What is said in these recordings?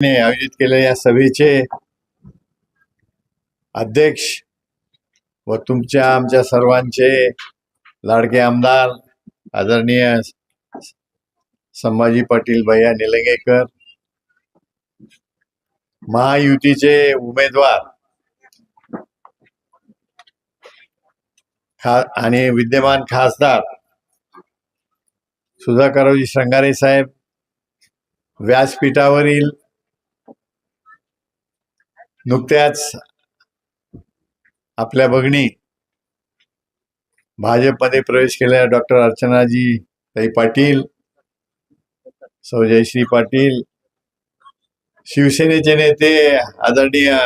ने आयोजित केलेल्या या सभेचे अध्यक्ष व तुमच्या आमच्या सर्वांचे लाडके आमदार आदरणीय संभाजी पाटील भैया निलंगेकर महायुतीचे उमेदवार खा आणि विद्यमान खासदार सुधाकरजी श्रंगारे साहेब व्यासपीठावरील नुकत्याच आपल्या बघणी भाजपमध्ये प्रवेश केलेल्या डॉक्टर अर्चनाजी ताई पाटील सौ जयश्री पाटील शिवसेनेचे नेते आदरणीय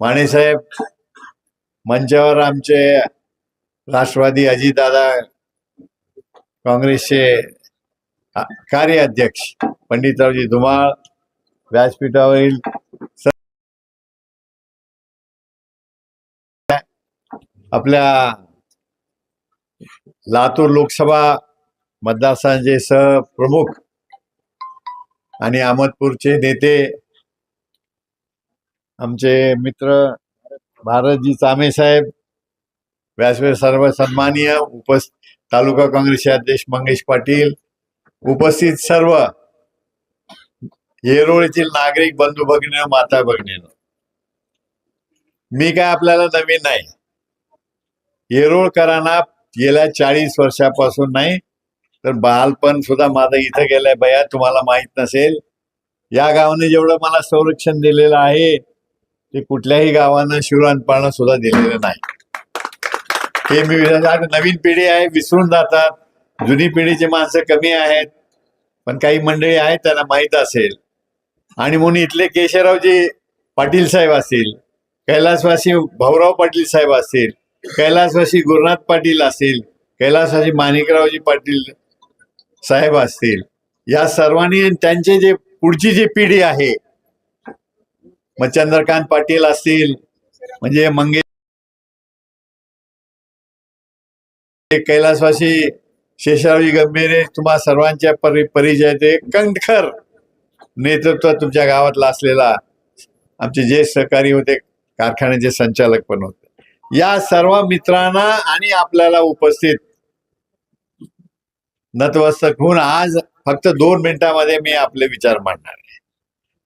मानेसाहेब मंचावर आमचे राष्ट्रवादी अजितदादा काँग्रेसचे कार्य कार्याध्यक्ष पंडितरावजी धुमाळ व्यासपीठावरील आपल्या लातूर लोकसभा मतदारसंघाचे सहप्रमुख आणि अहमदपूरचे नेते आमचे मित्र भारतजी चामे साहेब व्यासपीठ सर्व सन्माननीय उपस्थित तालुका काँग्रेसचे अध्यक्ष मंगेश पाटील उपस्थित सर्व येरोळीतील नागरिक बंधू भगिनी माता भगिनी मी काय आपल्याला नवीन नाही. येरोळकरांना गेल्या चाळीस वर्षापासून नाही तर बालपण सुद्धा माझं इथं गेलंय बया तुम्हाला माहीत नसेल. या गावाने जेवढं मला संरक्षण दिलेलं आहे ते कुठल्याही गावानं शिवरानपणा सुद्धा दिलेलं नाही. हे मी आता नवीन पिढी आहे विसरून जातात. जुनी पिढीची माणसं कमी आहेत. पण काही मंडळी आहेत त्यांना माहीत असेल. आणि म्हणून इथले केशवरावजी पाटील साहेब असतील कैलासवासी भाऊराव पाटील साहेब असतील कैलासवासी गुरुनाथ पाटील असतील कैलासवासी माणिकरावजी पाटील साहेब असतील या सर्वांनी त्यांचे जे पुढची जी पिढी आहे मग चंद्रकांत पाटील असतील म्हणजे मंगे कैलासवासी शेषरावजी गंभीरे तुम्हा सर्वांच्या परि ते कंठखर नेतृत्व तुमच्या गावातला असलेला आमचे जे सहकारी होते कारखान्याचे संचालक पण होते. या सर्व मित्रांना आणि आपल्याला उपस्थित नतमस्तक होऊन आज फक्त दोन मिनिटांमध्ये मी आपले विचार मांडणार आहे.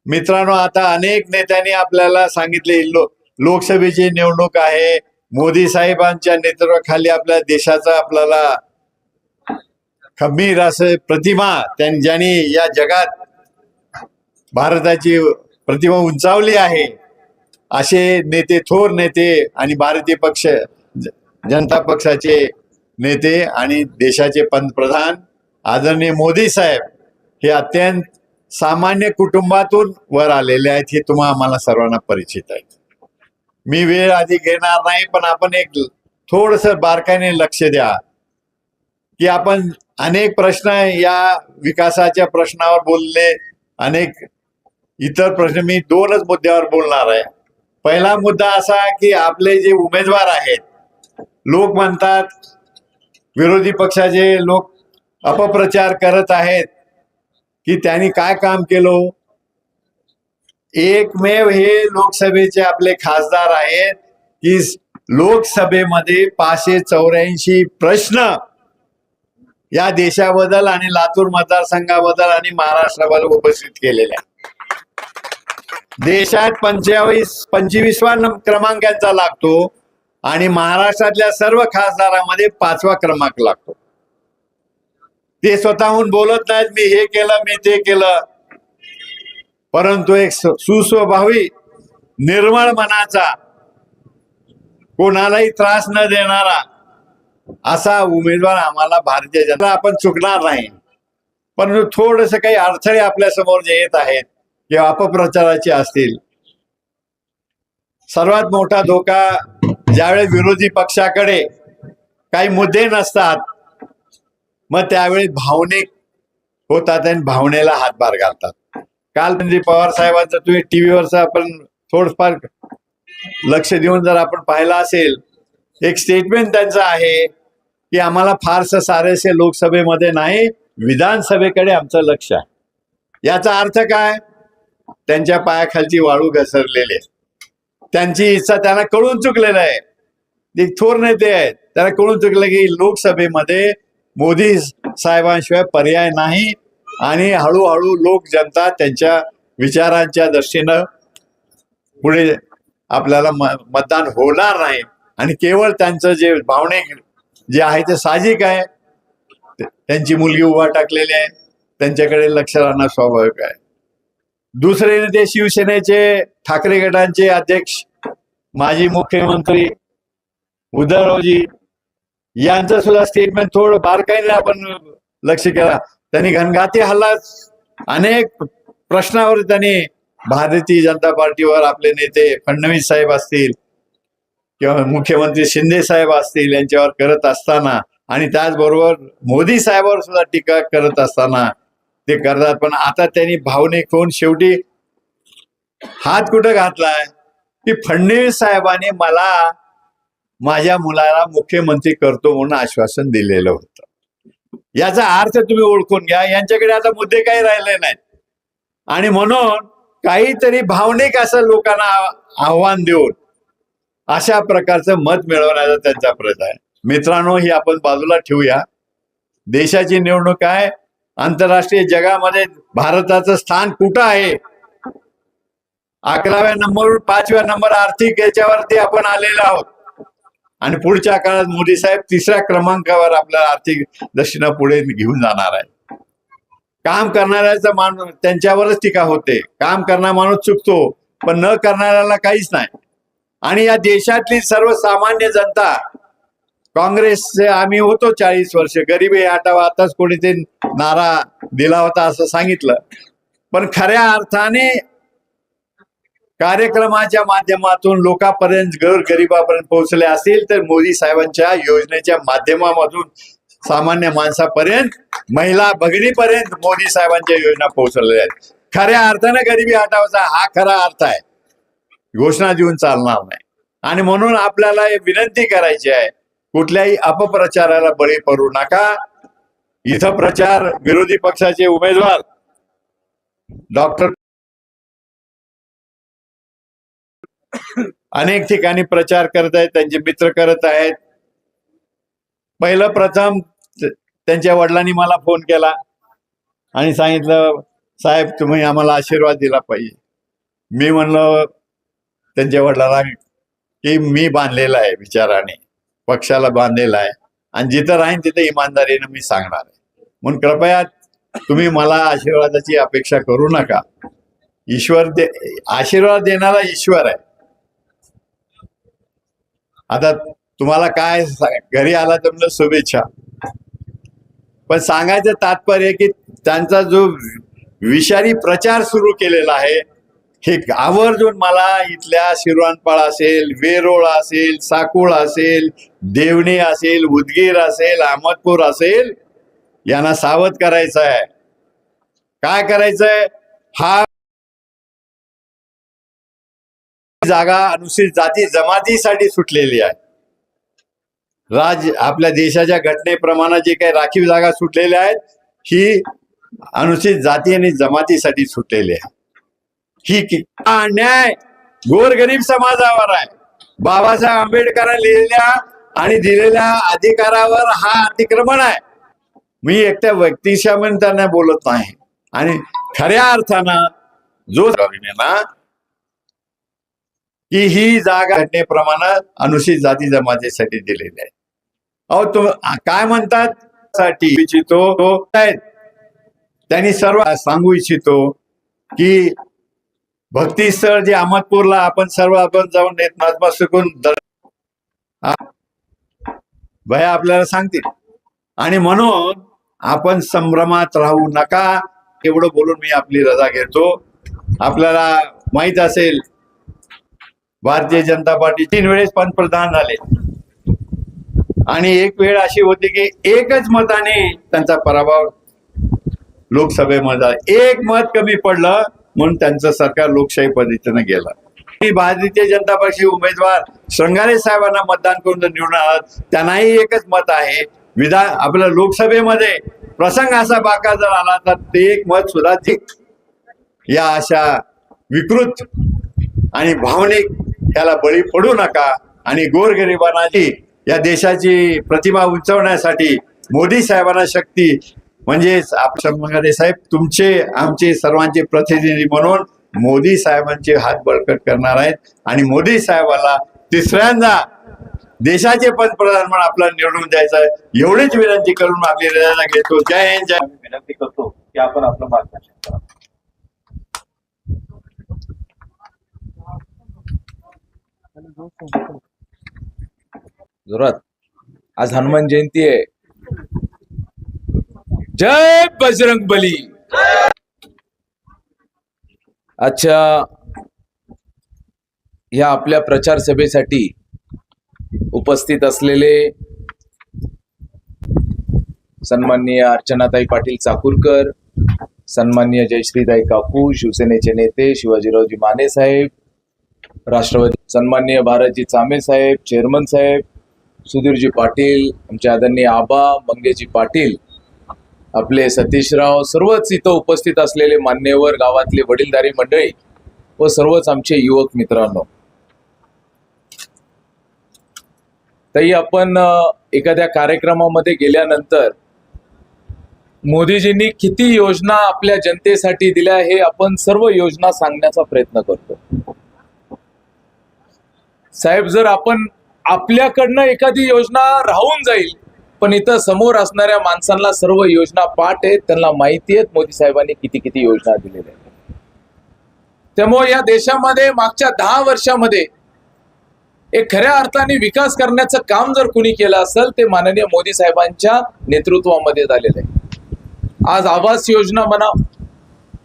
मित्रांनो आता अनेक नेत्यांनी आपल्याला सांगितले लो, लोकसभेची निवडणूक आहे. मोदी साहेबांच्या नेतृत्वाखाली आपल्या देशाचा आपल्याला खंबीर असं प्रतिमा त्यां ज्यांनी या जगात भारताची प्रतिमा उंचावली आहे. असे नेते थोर नेते आणि भारतीय पक्ष जनता पक्षाचे नेते आणि देशाचे पंतप्रधान आदरणीय मोदी साहेब हे अत्यंत सामान्य कुटुंबातून वर आलेले आहेत हे तुम्हा आम्हाला सर्वांना परिचित आहेत. मी वेळ आधी घेणार नाही पण आपण एक थोडस बारकाईने लक्ष द्या की आपण अनेक प्रश्न या विकासाच्या प्रश्नावर बोलले अनेक इतर प्रश्न मी दोनच मुद्द्यावर बोलणार आहे. पहिला मुद्दा असा की आपले जे उमेदवार आहेत लोक म्हणतात विरोधी पक्षाचे लोक अपप्रचार करत आहेत की त्यांनी काय काम केलं? एकमेव हे लोकसभेचे आपले खासदार आहेत की लोकसभेमध्ये पाचशे चौऱ्याऐंशी प्रश्न या देशाबद्दल आणि लातूर मतदारसंघाबद्दल आणि महाराष्ट्राबद्दल उपस्थित केलेले आहेत. देशात पंचेचाळीस पंचवीसवा क्रमांकाचा लागतो आणि महाराष्ट्रातल्या सर्व खासदारामध्ये पाचवा क्रमांक लागतो. ते स्वतःहून बोलत नाहीत मी हे केलं मी ते केलं. परंतु एक सुस्वभावी निर्मळ मनाचा कोणालाही त्रास न देणारा असा उमेदवार आम्हाला भारतीय जनता आपण चुकणार नाही. परंतु थोडस काही अडथळे आपल्यासमोर जे येत आहेत किंवा अपप्रचाराचे असतील. सर्वात मोठा धोका ज्यावेळेस विरोधी पक्षाकडे काही मुद्दे नसतात मग त्यावेळी भावनिक होतात आणि भावनेला हातभार घालतात. काल म्हणजे पवार साहेबांचं तुम्ही टीव्हीवरचं आपण थोडंफार लक्ष देऊन जर आपण पाहिलं असेल एक स्टेटमेंट त्यांचं आहे की आम्हाला फारसं सारेसे लोकसभेमध्ये नाही विधानसभेकडे आमचं लक्ष आहे. याचा अर्थ काय? त्यांच्या पायाखालची वाळू घसरलेली आहे त्यांची इच्छा त्यांना कळून चुकलेलं आहे. ते थोर नेते आहेत. त्यांना कळून चुकलं की लोकसभेमध्ये मोदी साहेबांशिवाय पर्याय नाही आणि हळूहळू लोक जनता त्यांच्या विचारांच्या दृष्टीनं पुढे आपल्याला म- मतदान होणार नाही. आणि केवळ त्यांचं जे भावनिक जे आहे ते साहजिक आहे. त्यांची मुलगी उभा टाकलेली आहे. त्यांच्याकडे लक्ष राहणं स्वाभाविक आहे. दुसरे नेते शिवसेनेचे ठाकरे गटांचे अध्यक्ष माजी मुख्यमंत्री उद्धवरावजी यांचं सुद्धा स्टेटमेंट थोडं बारकाईने आपण लक्ष केला. त्यांनी घनघाती हल्ला अनेक प्रश्नावर त्यांनी भारतीय जनता पार्टीवर आपले नेते फडणवीस साहेब असतील किंवा मुख्यमंत्री शिंदे साहेब असतील यांच्यावर करत असताना आणि त्याचबरोबर मोदी साहेबांवर सुद्धा टीका करत असताना ते करतात. पण आता त्यांनी भावनिक होऊन शेवटी हात कुठं घातलाय? की फडणवीस साहेबांनी मला माझ्या मुलाला मुख्यमंत्री करतो म्हणून आश्वासन दिलेलं होतं. याचा अर्थ तुम्ही ओळखून घ्या. यांच्याकडे आता मुद्दे काही राहिले नाहीत. आणि म्हणून काहीतरी भावनिक असं लोकांना आव्हान देऊन अशा प्रकारचं मत मिळवण्याचा त्यांचा प्रयत्न आहे. मित्रांनो ही आपण बाजूला ठेवूया. देशाची निवडणूक आहे. आंतरराष्ट्रीय जगामध्ये भारताचं स्थान कुठं आहे? अकराव्या नंबर पाचव्या नंबर आर्थिक याच्यावरती आपण आलेलो आहोत. आणि पुढच्या काळात मोदी साहेब तिसऱ्या क्रमांकावर आपल्या आर्थिक दृष्टीनं पुढे घेऊन जाणार आहे. काम करणाऱ्याचा माणूस त्यांच्यावरच टीका होते. काम करणारा माणूस चुकतो पण न करणाऱ्याला काहीच नाही. आणि या देशातली सर्वसामान्य जनता काँग्रेसचे आम्ही होतो चाळीस वर्ष. गरिबी हटावा आताच कोणी ते नारा दिला होता असं सांगितलं. पण खऱ्या अर्थाने कार्यक्रमाच्या माध्यमातून लोकांपर्यंत घर गरिबापर्यंत पोहोचले असतील तर मोदी साहेबांच्या योजनेच्या माध्यमामधून सामान्य माणसापर्यंत महिला भगिनीपर्यंत मोदी साहेबांच्या योजना पोहोचलेल्या आहेत. खऱ्या अर्थाने गरिबी हटावाचा हा खरा अर्थ आहे. घोषणा देऊन चालणार नाही. आणि म्हणून आपल्याला हे विनंती करायची आहे. कुठल्याही अपप्रचाराला बळी पडू नका. इथं प्रचार विरोधी पक्षाचे उमेदवार. डॉक्टर अनेक ठिकाणी प्रचार करत आहेत त्यांचे मित्र करत आहेत. पहिलं प्रथम त्यांच्या वडिलांनी मला फोन केला आणि सांगितलं साहेब तुम्ही आम्हाला आशीर्वाद दिला पाहिजे. मी म्हणलं त्यांच्या वडिलांना की मी बांधलेला आहे विचाराने पक्षाला बांधलेला आहे. आणि जिथं राहीन तिथं इमानदारीनं मी सांगणार आहे. म्हणून कृपया तुम्ही मला आशीर्वादाची अपेक्षा करू नका. ईश्वर दे आशीर्वाद देणारा ईश्वर आहे. आता तुम्हाला काय घरी आला तर शुभेच्छा. पण सांगायचं तात्पर्य की त्यांचा जो विषारी प्रचार सुरू केलेला आहे हे आवर्जून मला इथल्या शिरवानपाळ असेल वेरोळ असेल साकुळ असेल देवणी असेल उदगीर असेल अहमदपूर असेल यांना सावध करायचं आहे काय करायचंय? हा जागा अनुसूचित जाती जमातीसाठी सुटलेली आहे. राज आपल्या देशाच्या घटनेप्रमाणे जे काही राखीव जागा सुटलेल्या आहेत ही अनुसूचित जाती आणि जमातीसाठी सुटलेली आहे. ही अन्याय. गोरगरीब समाजावर आहे. बाबासाहेब आंबेडकरांनी लिहिलेल्या आणि दिलेल्या अधिकारावर हा अतिक्रमण आहे. मी एकट्या व्यक्तीच्या म्हणून त्यांना बोलत नाही. आणि खऱ्या अर्थानं जो ना की ही जागा घटनेप्रमाणे अनुसूचित जाती जमातीसाठी दिलेली आहे. अहो तुम काय म्हणतात? साठी इच्छितो त्यांनी सर्व सांगू इच्छितो की भक्तीस्थळ जे अहमदपूरला आपण सर्व आपण जाऊन येत महात्मा हा. भया आपल्याला सांगतील. आणि म्हणून आपण संभ्रमात राहू नका. एवढं बोलून मी आपली रजा घेतो. आपल्याला माहीत असेल भारतीय जनता पार्टी तीन वेळेस पंतप्रधान झाले. आणि एक वेळ अशी होती की एकच मताने त्यांचा पराभव लोकसभेमध्ये. एक मत कमी पडलं म्हणून त्यांचं सरकार लोकशाही पद्धतीनं गेलं. मी भारतीय जनता पक्षाचे उमेदवार श्रंगारे साहेबांना मतदान करून निवडून आलात त्यांनाही एकच मत आहे विधान आपल्या लोकसभेमध्ये प्रसंग असा बाका जर आला तर ते एक मत सुद्धा जिंक या अशा विकृत आणि भावनिक याला बळी पडू नका आणि गोरगरिबांची या देशाची प्रतिमा उंचवण्यासाठी मोदी साहेबांना शक्ती म्हणजेच आपले साहेब तुमचे आमचे सर्वांचे प्रतिनिधी म्हणून मोदी साहेबांचे हात बळकट करणार आहेत. आणि मोदी साहेबाला तिसऱ्यांदा देशाचे पंतप्रधान म्हणून आपल्याला निवडून द्यायचं आहे. एवढीच विनंती करून आपली घेतो. जय हिंद जय विनंती करतो की आपण आपलं मार्गदर्शन करा. जोरात. आज हनुमान जयंती आहे. जय बजरंग बली। आजच्या या आपल्या प्रचार सभेसाठी उपस्थित असलेले सन्माननीय अर्चनाताई पाटील चाकूरकर सन्माननीय जयश्रीताई काकू शिवसेनेचे नेते शिवाजीरावजी माने साहेब राष्ट्रवादी सन्माननीय भारतजी चामे साहेब चेअरमन साहेब सुधीरजी पाटील आमचे आदरणीय आबा मंगेजी पाटील आपले सतीशराव सर्वच इथं उपस्थित असलेले मान्यवर गावातले वडीलधारी मंडळी व सर्वच आमचे युवक मित्रांनो. तरी आपण एखाद्या कार्यक्रमामध्ये गेल्यानंतर मोदीजींनी किती योजना आपल्या जनतेसाठी दिल्या हे आपण सर्व योजना सांगण्याचा प्रयत्न करतो. साहेब जर आपण आपल्याकडनं एखादी योजना राहून जाईल पण इथं समोर असणाऱ्या माणसांना सर्व योजना पाठ आहेत त्यांना माहिती आहेत. मोदी साहेबांनी किती किती योजना दिलेल्या आहेत. त्यामुळे या देशामध्ये मागच्या दहा वर्षामध्ये एक खऱ्या अर्थाने विकास करण्याचं काम जर कुणी केलं असेल ते माननीय मोदी साहेबांच्या नेतृत्वामध्ये झालेलं आहे. आज आवास योजना म्हणा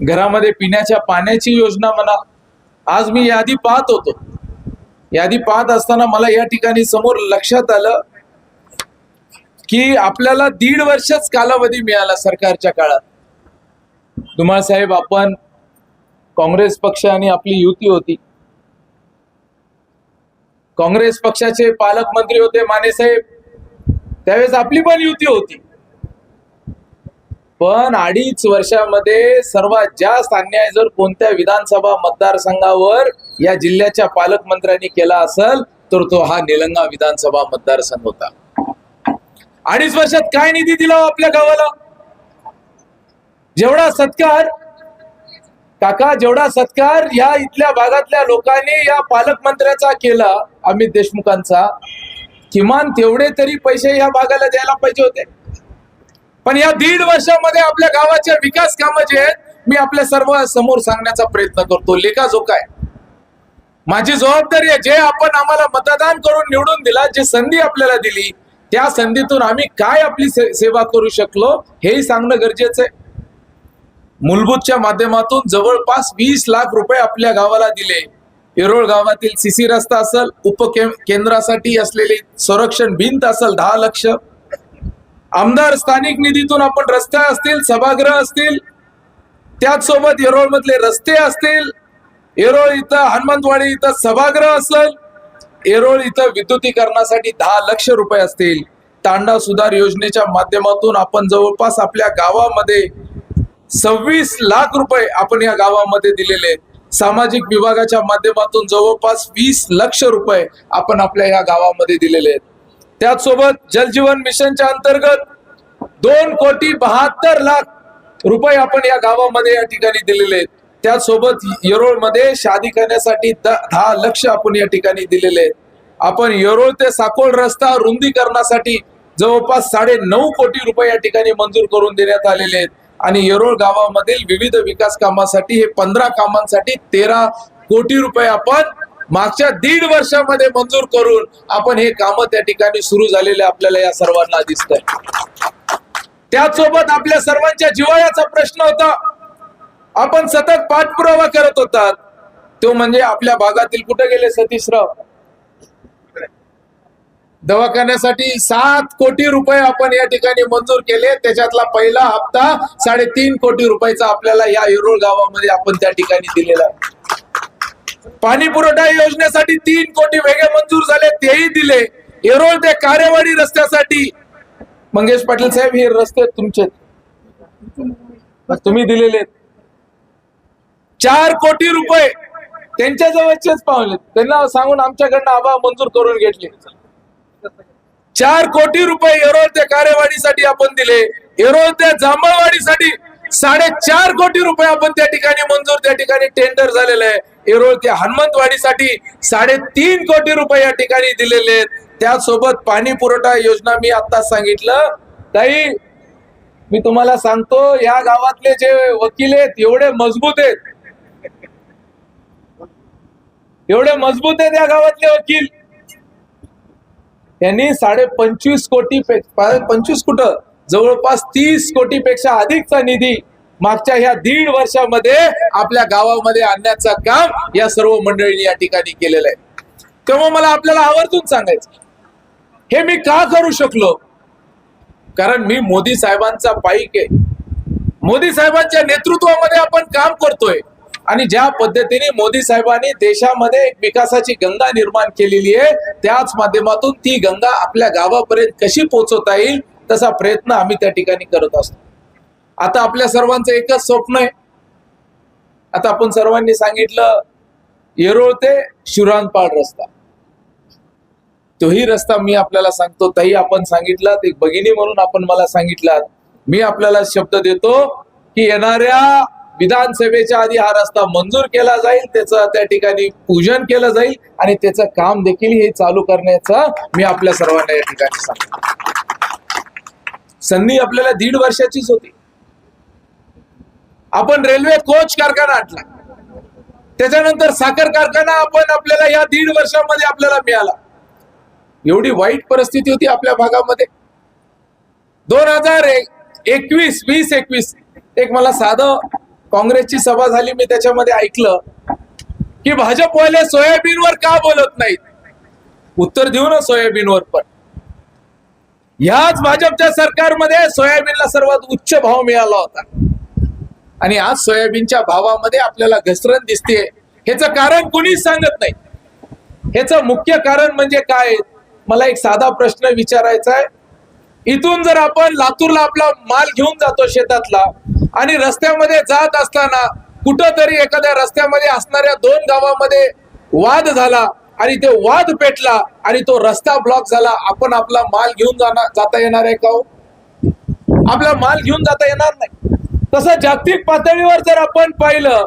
घरामध्ये पिण्याच्या पाण्याची योजना म्हणा आज मी यादी पाहत होतो. यादी पाहत असताना मला या ठिकाणी समोर लक्षात आलं की आपल्याला दीड वर्षच कालावधी मिळाला सरकारच्या काळात. धुमाळ साहेब आपण काँग्रेस पक्ष आणि आपली युती होती. काँग्रेस पक्षाचे पालकमंत्री होते माने साहेब. त्यावेळेस आपली पण युती होती. पण अडीच वर्षामध्ये सर्वात जास्त अन्याय जर कोणत्या विधानसभा मतदारसंघावर या जिल्ह्याच्या पालकमंत्र्यांनी केला असेल तर तो हा निलंगा विधानसभा मतदारसंघ होता. अडीच वर्षात काय निधी दिला हो आपल्या गावाला? जेवढा सत्कार काका जेवढा सत्कार या इथल्या भागातल्या लोकांनी या पालकमंत्र्याचा केला अमित देशमुखांचा किमान तेवढे तरी पैसे या भागाला द्यायला पाहिजे होते. पण या दीड वर्षामध्ये आपल्या गावाच्या विकास कामं जे आहेत मी आपल्या सर्व समोर सांगण्याचा प्रयत्न करतो. लेखा जो काय? माझी जबाबदारी आहे जे आपण आम्हाला मतदान करून निवडून दिला जे संधी आपल्याला दिली त्या संधीतून आम्ही काय आपली से- सेवा करू शकलो हेही सांगणं गरजेचं आहे. मूलभूतच्या माध्यमातून जवळपास वीस लाख रुपये आपल्या गावाला दिले. येरोळ गावातील सीसी रस्ता असेल उपके केंद्रासाठी असलेली संरक्षण भिंत असेल दहा लक्ष. आमदार स्थानिक निधीतून आपण रस्ते असतील सभागृह असतील त्याचसोबत येरोळ मधले रस्ते असतील येरोळ इथं हनुमंतवाडी इथं सभागृह असेल येरोळ इथं विद्युतीकरणासाठी दहा लक्ष रुपये असतील. तांडा सुधार योजनेच्या माध्यमातून आपण जवळपास आपल्या गावामध्ये सव्वीस लाख रुपये आपण या गावामध्ये दिलेले आहेत. सामाजिक विभागाच्या माध्यमातून जवळपास वीस लक्ष रुपये आपण आपल्या या गावामध्ये दिलेले आहेत. त्याचसोबत जलजीवन मिशनच्या अंतर्गत दोन कोटी बहात्तर लाख रुपये आपण या गावामध्ये या ठिकाणी दिलेले आहेत. त्यासोबत येरोळमध्ये शादी करण्यासाठी दहा लक्ष आपण या ठिकाणी दिलेले आपण येरोळ ते साकोळ रस्ता रुंदीकरणासाठी जवळपास साडे नऊ कोटी रुपये या ठिकाणी मंजूर करून देण्यात आलेले आहेत. आणि येरोळ गावामधील विविध विकास कामासाठी हे पंधरा कामांसाठी तेरा कोटी रुपये आपण मागच्या दीड वर्षामध्ये मंजूर करून आपण हे काम त्या ठिकाणी सुरू झालेले आपल्याला या सर्वांना दिसत आहे त्याचसोबत आपल्या सर्वांच्या जिवाळ्याचा प्रश्न होता. आपण सतत पाठपुरावा करत होतात. तो म्हणजे आपल्या भागातील कुठे गेले सतीशराव दवाखान्यासाठी सात कोटी रुपये आपण या ठिकाणी मंजूर केले. त्याच्यातला पहिला हप्ता साडेतीन कोटी रुपयाचा आपल्याला या येरोळ गावामध्ये आपण त्या ठिकाणी दिलेला पाणी पुरवठा योजनेसाठी तीन कोटी वेगळे मंजूर झाले तेही दिले. येरोळ ते कार्यवाडी रस्त्यासाठी. मंगेश पाटील साहेब हे रस्ते तुमचे तुम्ही दिलेले आहेत. चार कोटी रुपये त्यांच्या जवळचेच पावले. त्यांना सांगून आमच्याकडनं आबा मंजूर करून घेतले. चार कोटी रुपये येरोळच्या ते कार्यवाढीसाठी आपण दिले. येरोळ ते जांभळवाडीसाठी साडेचार कोटी रुपये आपण त्या ठिकाणी मंजूर त्या ठिकाणी टेंडर झालेलं आहे. येरोळ ते हनुमंतवाडीसाठी साडेतीन कोटी रुपये या ठिकाणी दिलेले आहेत. त्यासोबत पाणी पुरवठा योजना मी आता सांगितलं. ताई मी तुम्हाला सांगतो या गावातले जे वकील आहेत एवढे मजबूत आहेत. एवढे मजबूत आहेत या गावातले वकील. त्यांनी साडे पंचवीस कोटी पंचवीस कुठं? जवळपास तीस कोटी पेक्षा अधिकचा निधी मागच्या ह्या दीड वर्षामध्ये आपल्या गावामध्ये आणण्याचं काम या सर्व मंडळींनी या ठिकाणी केलेलं आहे. तेव्हा मला आपल्याला आवर्जून सांगायचं हे मी का करू शकलो? कारण मी मोदी साहेबांचा पाईक आहे. मोदी साहेबांच्या नेतृत्वामध्ये आपण काम करतोय. आणि ज्या पद्धतीने मोदी साहेबांनी देशामध्ये एक विकासाची गंगा निर्माण केलेली आहे त्याच माध्यमातून ती गंगा आपल्या गावापर्यंत कशी पोहोचवता येईल तसा प्रयत्न आम्ही त्या ठिकाणी करत असतो. आता आपल्या सर्वांचं एकच स्वप्न आहे. आता आपण सर्वांनी सांगितलं येरोळ ते शिवरानपाड रस्ता. तोही रस्ता मी आपल्याला सांगतो ताई आपण सांगितलात एक भगिनी म्हणून आपण मला सांगितलात. मी आपल्याला शब्द देतो की येणाऱ्या विधानसभेच्या आधी हा रस्ता मंजूर केला जाईल त्याचं त्या ठिकाणी पूजन केलं जाईल आणि त्याचं काम देखील हे चालू करण्याचं मी आपल्या सर्वांना या ठिकाणी सांगतो. संधी आपल्याला दीड वर्षाचीच होती. आपण रेल्वे कोच कारखाना आणला. त्याच्यानंतर साखर कारखाना आपण आपल्याला या दीड वर्षामध्ये आपल्याला मिळाला. एवढी वाईट परिस्थिती होती आपल्या भागामध्ये. दोन हजार एकवीस वीस एकवीस. एक मला साधं काँग्रेसची सभा झाली मी त्याच्यामध्ये ऐकलं की भाजपवाले सोयाबीनवर का बोलत नाहीत? उत्तर देऊ ना सोयाबीनवर पण. ह्याच भाजपच्या सरकारमध्ये सोयाबीनला सर्वात उच्च भाव मिळाला होता. आणि आज सोयाबीनच्या भावामध्ये आपल्याला घसरण दिसते ह्याचं कारण कुणीच सांगत नाही. ह्याचं मुख्य कारण म्हणजे काय? मला एक साधा प्रश्न विचारायचा आहे. इथून जर आपण लातूरला आपला माल घेऊन जातो शेतातला आणि रस्त्यामध्ये जात असताना कुठंतरी एखाद्या रस्त्यामध्ये असणाऱ्या दोन गावामध्ये वाद झाला आणि ते वाद पेटला आणि तो रस्ता ब्लॉक झाला आपण आपला माल घेऊन जाणार जाता येणार आहे का हो? आपला माल घेऊन जाता येणार नाही. तसं जागतिक पातळीवर जर आपण पाहिलं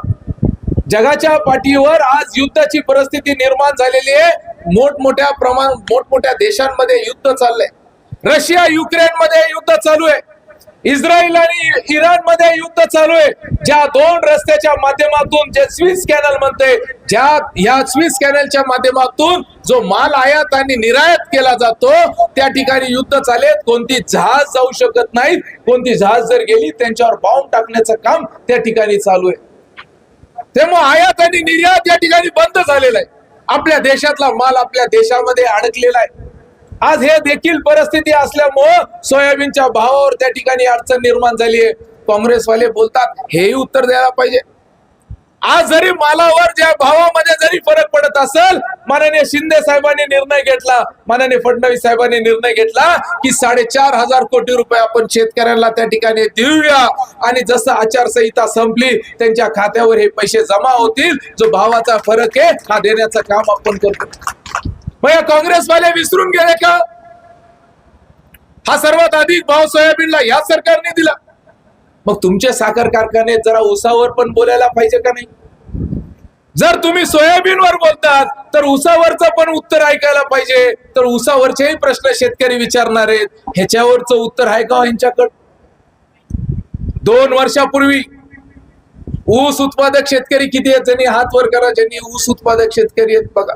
जगाच्या पाठीवर आज युद्धाची परिस्थिती निर्माण झालेली आहे. मोठमोठ्या प्रमाण मोठमोठ्या देशांमध्ये युद्ध चाललंय. रशिया युक्रेन मध्ये युद्ध चालू आहे. इस्रायल आणि इराणमध्ये युद्ध चालू आहे. ज्या दोन रस्त्याच्या माध्यमातून जे स्विस कॅनल म्हणते ज्या या स्विस कॅनलच्या माध्यमातून जो माल आयात आणि निर्यात केला जातो त्या ठिकाणी युद्ध चालेत कोणती जहाज जाऊ शकत नाहीत. कोणती जहाज जर गेली त्यांच्यावर बाउंड टाकण्याचं काम त्या ठिकाणी चालू आहे. तेव्हा आयात आणि निर्यात या ठिकाणी बंद झालेला आहे. आपल्या देशातला माल आपल्या देशामध्ये अडकलेला आहे. आज हे देखील परिस्थिती असल्यामुळं सोयाबीनच्या भावावर त्या ठिकाणी अडचण निर्माण झाली आहे काँग्रेसवाले बोलतात हेही उत्तर द्यायला पाहिजे. आज जरी मालावर ज्या भावामध्ये जरी फरक पडत असेल माननीय शिंदे साहेबांनी निर्णय घेतला माननीय फडणवीस साहेबांनी निर्णय घेतला की साडेचार हजार कोटी रुपये आपण शेतकऱ्यांना त्या ठिकाणी देऊया. आणि जसं आचारसंहिता संपली त्यांच्या खात्यावर हे पैसे जमा होतील. जो भावाचा फरक आहे हा देण्याचं काम आपण करतो. मग या काँग्रेसवाले विसरून गेले का? हा सर्वात अधिक भाव सोयाबीनला या सरकारने दिला. मग तुमचे साखर कारखाने जरा उसावर पण बोलायला पाहिजे का नाही? जर तुम्ही सोयाबीनवर बोलतात तर उसावरचं पण उत्तर ऐकायला पाहिजे. तर उसावरचेही प्रश्न शेतकरी विचारणार आहेत. ह्याच्यावरचं उत्तर आहे का हो यांच्याकडे दोन वर्षापूर्वी ऊस उत्पादक शेतकरी किती आहेत? ज्यांनी हात वर करा ज्यांनी ऊस उत्पादक शेतकरी आहेत बघा.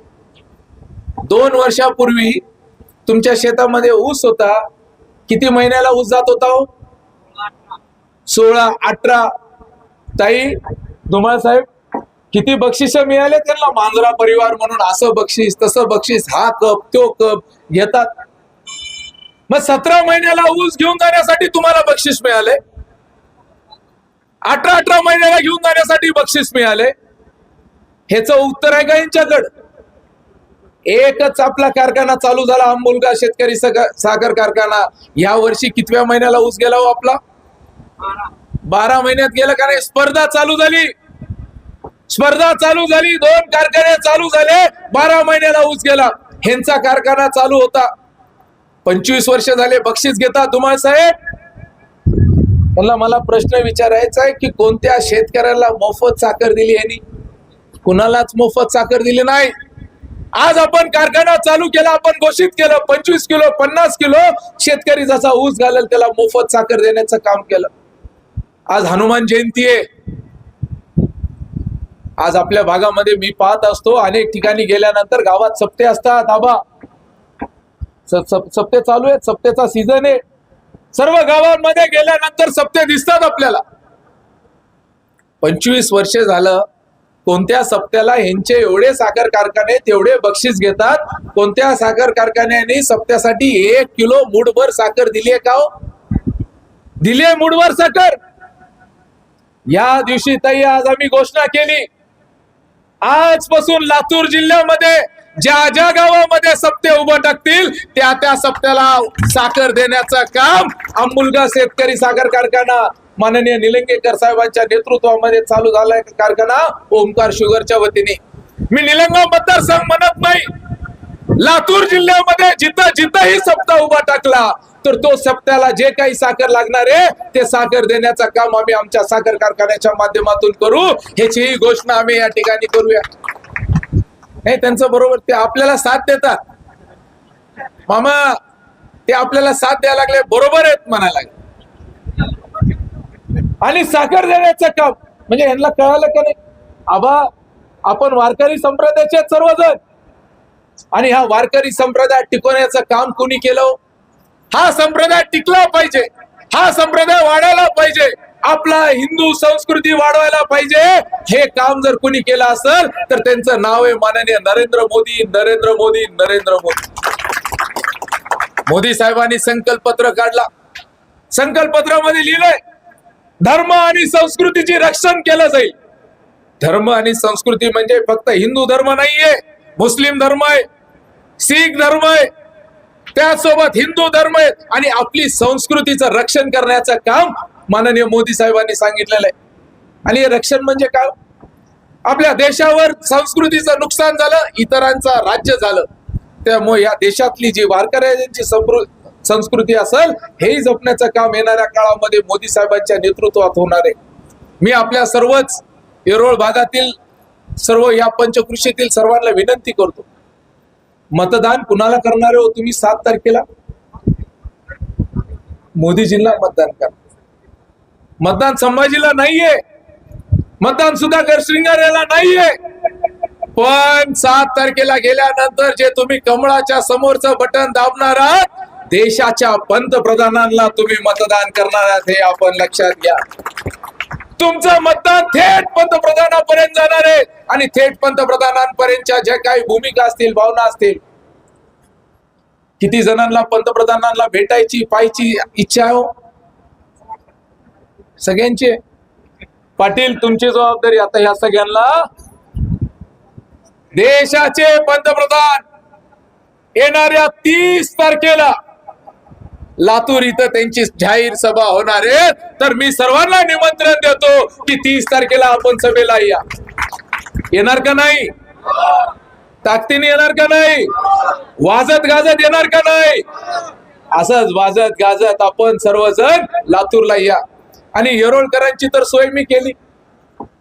दोन वर्षापूर्वी तुमच्या शेतामध्ये ऊस होता. किती महिन्याला ऊस जात होता हो? सोळा अठरा. ताई धुमाळ साहेब किती बक्षिस मिळाले त्यांना? मांजरा परिवार म्हणून असं बक्षीस तसं बक्षीस हा कप तो कप घेतात. मग सतरा महिन्याला ऊस घेऊन जाण्यासाठी तुम्हाला बक्षीस मिळाले. अठरा अठरा महिन्याला घेऊन जाण्यासाठी बक्षीस मिळाले. ह्याच उत्तर आहे का यांच्याकडं? एकच आपला कारखाना चालू झाला अंबुलगा शेतकरी साखर कारखाना. या वर्षी कितव्या महिन्याला ऊस गेला हो आपला? बारा महिन्यात गेला का नाही? स्पर्धा चालू झाली. स्पर्धा चालू झाली. दोन कारखाने चालू झाले. बारा महिन्याला ऊस गेला. ह्यांचा कारखाना चालू होता. पंचवीस वर्ष झाले. बक्षीस घेता तुम्हाला साहेब. मला मला प्रश्न विचारायचा आहे की कोणत्या शेतकऱ्याला मोफत साखर दिली यांनी? कुणालाच मोफत साखर दिली नाही. आज आपण कारखाना चालू केला आपण घोषित केलं पंचवीस किलो पन्नास किलो शेतकरी जसा ऊस घालेल त्याला मोफत साखर देण्याचं काम केलं. आज हनुमान जयंती आहे. आज आपल्या भागामध्ये मी पाहत असतो अनेक ठिकाणी गेल्यानंतर गावात सप्ते असतात आबा. सप्ते चालू आहेत सप्तेचा सीझन आहे. सर्व गावांमध्ये गेल्यानंतर सप्ते दिसतात आपल्याला. पंचवीस वर्षे झालं कोणत्या सप्त्याला यांचे एवढे साखर कारखाने तेवढे बक्षीस घेतात? कोणत्या साखर कारखान्याने सप्त्यासाठी एक किलो मुठभर साखर दिली आहे का हो? दिली आहे मुठभर साखर. या दिवशी ताई आज आम्ही घोषणा केली. आजपासून लातूर जिल्ह्यामध्ये ज्या ज्या गावामध्ये सप्ते उभं टाकतील त्या त्या सप्त्याला साखर देण्याचं काम हा मुलगा शेतकरी साखर कारखाना माननीय निलंगेकर साहेबांच्या नेतृत्वामध्ये चालू झालाय कारखाना ओमकार शुगरच्या वतीने. मी निलंगा मतदारसंघ म्हणत नाही. लातूर जिल्ह्यामध्ये जिथं जिथंही सप्ताह उभा टाकला तर तो सप्त्याला जे काही साखर लागणार आहे ते साखर देण्याचं काम आम्ही आमच्या साखर कारखान्याच्या माध्यमातून करू. ह्याचीही घोषणा आम्ही या ठिकाणी करूया. नाही त्यांचं बरोबर ते आपल्याला साथ देतात. मामा ते आपल्याला साथ द्यायला लागले बरोबर आहेत म्हणायला लागले. आणि साखर देण्याचं काम. म्हणजे यांना कळालं का नाही? आबा आपण वारकरी संप्रदायाचे सर्वजण. आणि हा वारकरी संप्रदाय टिकवण्याचं काम कोणी केलं? हा संप्रदाय टिकला पाहिजे. हा संप्रदाय वाढायला पाहिजे. आपला हिंदू संस्कृती वाढवायला पाहिजे. हे काम जर कोणी केलं असेल तर त्यांचं नाव आहे माननीय नरेंद्र मोदी नरेंद्र मोदी नरेंद्र मोदी. मोदी साहेबांनी संकल्पत्र काढला. संकल्पत्रामध्ये लिहिलंय धर्म आणि संस्कृतीचे रक्षण केलं जाईल. धर्म आणि संस्कृती म्हणजे फक्त हिंदू धर्म नाहीये मुस्लिम धर्म आहे शीख धर्म आहे. त्यासोबत हिंदू धर्म आहे आणि आपली संस्कृतीचं रक्षण करण्याचं काम माननीय मोदी साहेबांनी सांगितलेलं आहे. आणि हे रक्षण म्हणजे काय? आपल्या देशावर संस्कृतीचं नुकसान झालं इतरांचं राज्य झालं. त्यामुळे या देशातली जी वारकऱ्यांची संस्कृती संस्कृती असेल हेही जपण्याचं काम येणाऱ्या काळामध्ये मोदी साहेबांच्या नेतृत्वात होणार आहे. मी आपल्या सर्वच येरोळ भागातील सर्व या पंचकृषीतील सर्वांना विनंती करतो. मतदान कुणाला करणार हो तुम्ही सात तारखेला? मोदीजींना मतदान करा. मतदान संभाजीला नाहीये. मतदान सुद्धा सुधाकर याला नाहीये. पण सात तारखेला गेल्यानंतर जे तुम्ही कमळाच्या समोरचं बटन दाबणार आहात देशाच्या पंतप्रधानांना तुम्ही मतदान करणार आहात हे आपण लक्षात घ्या. तुमचं मतदान थेट पंतप्रधानापर्यंत जाणार आहे आणि थेट पंतप्रधानांपर्यंतच्या ज्या काही भूमिका असतील भावना असतील किती जणांना पंतप्रधानांना भेटायची पाहायची इच्छा हो? सगळ्यांची? पाटील तुमची जबाबदारी आता ह्या सगळ्यांना. देशाचे पंतप्रधान येणाऱ्या तीस तारखेला लातूर इथं त्यांची जाहीर सभा होणार आहे. तर मी सर्वांना निमंत्रण देतो की तीस तारखेला आपण सभेला या. येणार का नाही? ताकदीने येणार का नाही? वाजत गाजत येणार का नाही? असंच वाजत गाजत आपण सर्वजण लातूरला या. आणि येरोळकरांची तर सोय मी केली.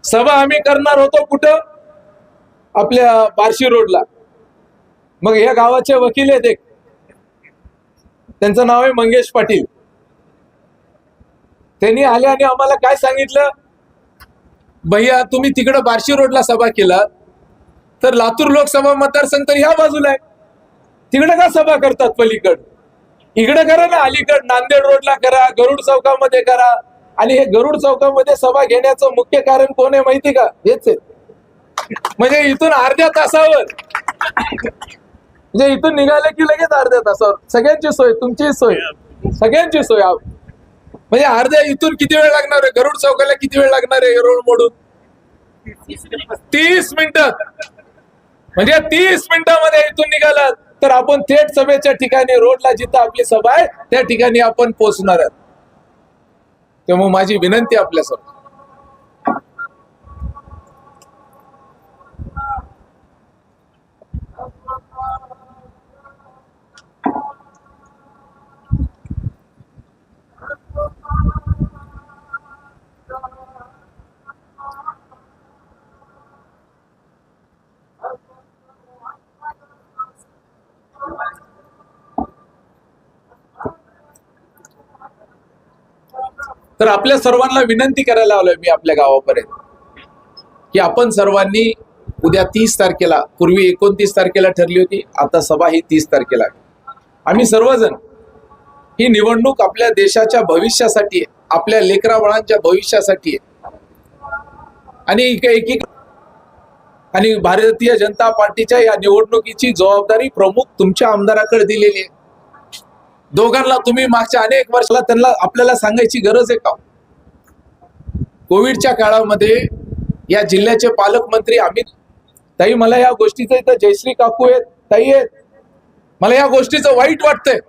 सभा आम्ही करणार होतो कुठं? आपल्या बार्शी रोडला. मग या गावाचे वकील आहेत एक. त्यांचं नाव आहे मंगेश पाटील. त्यांनी आले आणि आम्हाला काय सांगितलं? भैया तुम्ही तिकडं बार्शी रोडला सभा केला तर लातूर लोकसभा मतदारसंघ तर ह्या बाजूला आहे. तिकडं का सभा करतात पलीकड? इकडं करा ना अलीकड. नांदेड रोडला करा गरुड चौकामध्ये करा. आणि हे गरुड चौकामध्ये सभा घेण्याचं मुख्य कारण कोण आहे माहिती का? हेच आहे. म्हणजे इथून अर्ध्या तासावर. म्हणजे इथून निघाले की लगेच अर्ध्या तासावर. सगळ्यांची सोय तुमची सोय. सगळ्यांची सोय म्हणजे अर्ध्या इथून किती वेळ लागणार आहे? गरुड चौकाला किती वेळ लागणार आहे रोड मोडून? तीस मिनिटं. म्हणजे तीस मिनिटामध्ये इथून निघालात तर आपण थेट सभेच्या ठिकाणी रोडला जिथं आपली सभा आहे त्या ठिकाणी आपण पोहोचणार आहोत. तेव्हा माझी विनंती आपल्या तर आपल्या सर्वांना विनंती करायला आलोय मी आपल्या गावापर्यंत. की आपण सर्वांनी उद्या तीस तारखेला पूर्वी एकोणतीस तारखेला ठरली होती आता सभा ही तीस तारखेला. आहे. आम्ही सर्वजण ही निवडणूक आपल्या देशाच्या भविष्यासाठी आहे आपल्या लेकराबाळांच्या भविष्यासाठी आहे. आणि एकी आणि भारतीय जनता पार्टीच्या या निवडणुकीची जबाबदारी प्रमुख तुमच्या आमदाराकडे दिलेली आहे. दोघांना तुम्ही मागच्या अनेक वर्षाला त्यांना आपल्याला सांगायची गरज आहे का? कोविडच्या काळामध्ये या जिल्ह्याचे पालकमंत्री अमित ताई मला या गोष्टीचं इथं जयश्री काकू आहेत ताई आहेत. मला या गोष्टीचं वाईट वाटतंय.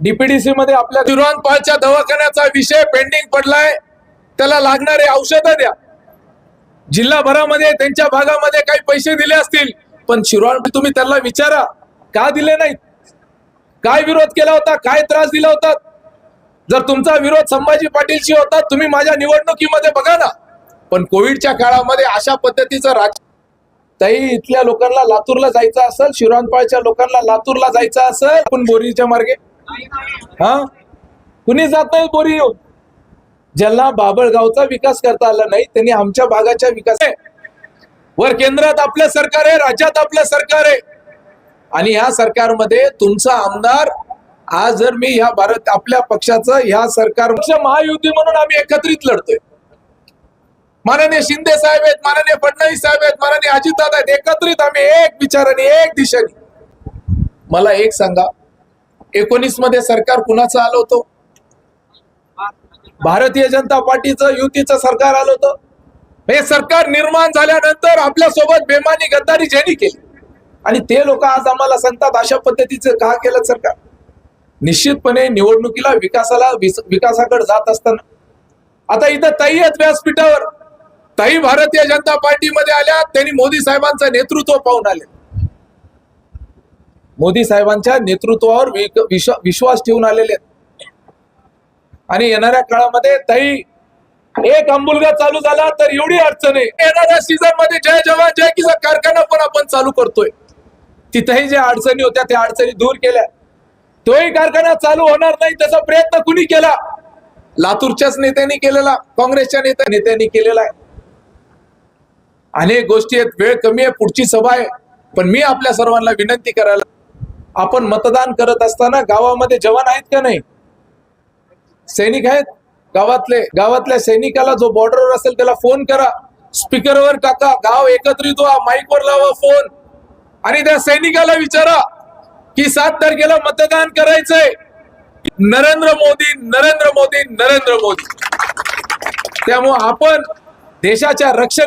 डीपीडीसी मध्ये आपल्या पालच्या दवाखान्याचा विषय पेंडिंग पडलाय. त्याला लागणारे औषधं द्या. जिल्हाभरामध्ये त्यांच्या भागामध्ये काही पैसे दिले असतील पण शिरवाण तुम्ही त्यांना विचारा. का दिले नाहीत? काय विरोध केला होता? काय त्रास दिला होता? जर तुमचा विरोध संभाजी पाटीलशी होता तुम्ही माझ्या निवडणुकीमध्ये बघा ना. पण कोविडच्या काळामध्ये अशा पद्धतीचं राज ताई इथल्या लोकांना लातूरला जायचं असेल शिरांपाळच्या लोकांना लातूरला जायचं असेल आपण बोरीच्या मार्गे. हा? कुणी जात नाही बोरी येऊन? ज्यांना बाबळगावचा विकास करता आला नाही त्यांनी आमच्या भागाच्या विकास वर केंद्रात आपलं सरकार आहे राज्यात आपलं सरकार आहे. आणि ह्या सरकारमध्ये तुमचा आमदार आज जर मी ह्या भारत आपल्या पक्षाचं ह्या सरकार महायुती म्हणून आम्ही एकत्रित लढतोय. माननीय शिंदे साहेब आहेत माननीय फडणवीस साहेब आहेत माननीय अजितदादा आहेत एकत्रित आम्ही एक विचाराने एक दिशेने. मला एक सांगा एकोणीसमध्ये सरकार कुणाचं आलं होतं? भारतीय जनता पार्टीचं युतीचं सरकार आलं होतं. हे सरकार निर्माण झाल्यानंतर आपल्यासोबत बेमानी गद्दारी ज्यांनी केली? आणि ते लोक आज आम्हाला सांगतात अशा पद्धतीचं का केलं सरकार? निश्चितपणे निवडणुकीला विकासाला विकासाकडे जात असताना. आता इथं ताई आहेत व्यासपीठावर. ताई भारतीय जनता पार्टीमध्ये आल्या त्यांनी मोदी साहेबांचं नेतृत्व पाहून आले. मोदी साहेबांच्या नेतृत्वावर विश्वास ठेवून आलेले. आणि येणाऱ्या काळामध्ये ताई एक अंबुलगा चालू झाला तर एवढी अडचण आहे. येणाऱ्या सीझनमध्ये जय जवान जय किसान कारखाना पण आपण चालू करतोय. तिथेही ज्या अडचणी होत्या त्या अडचणी दूर केल्या. तोही कारखाना चालू होणार नाही त्याचा प्रयत्न कुणी केला? लातूरच्याच नेत्यांनी केलेला काँग्रेसच्या नेत्या नेत्यांनी केलेला आहे. अनेक गोष्टी आहेत वेळ कमी आहे पुढची सभा आहे. पण मी आपल्या सर्वांना विनंती करायला आपण मतदान करत असताना गावामध्ये जवान आहेत का नाही? सैनिक आहेत? गावातले गावातल्या सैनिकाला जो बॉर्डरवर असेल त्याला फोन करा. स्पीकरवर टाका. गाव एकत्रित व्हा माईकवर लावा फोन आणि त्या सैनिकाला विचारा की सात तारखेला मतदान करायचंय. नरेंद्र मोदी नरेंद्र मोदी नरेंद्र मोदी. त्यामुळे आपण देशाच्या रक्षण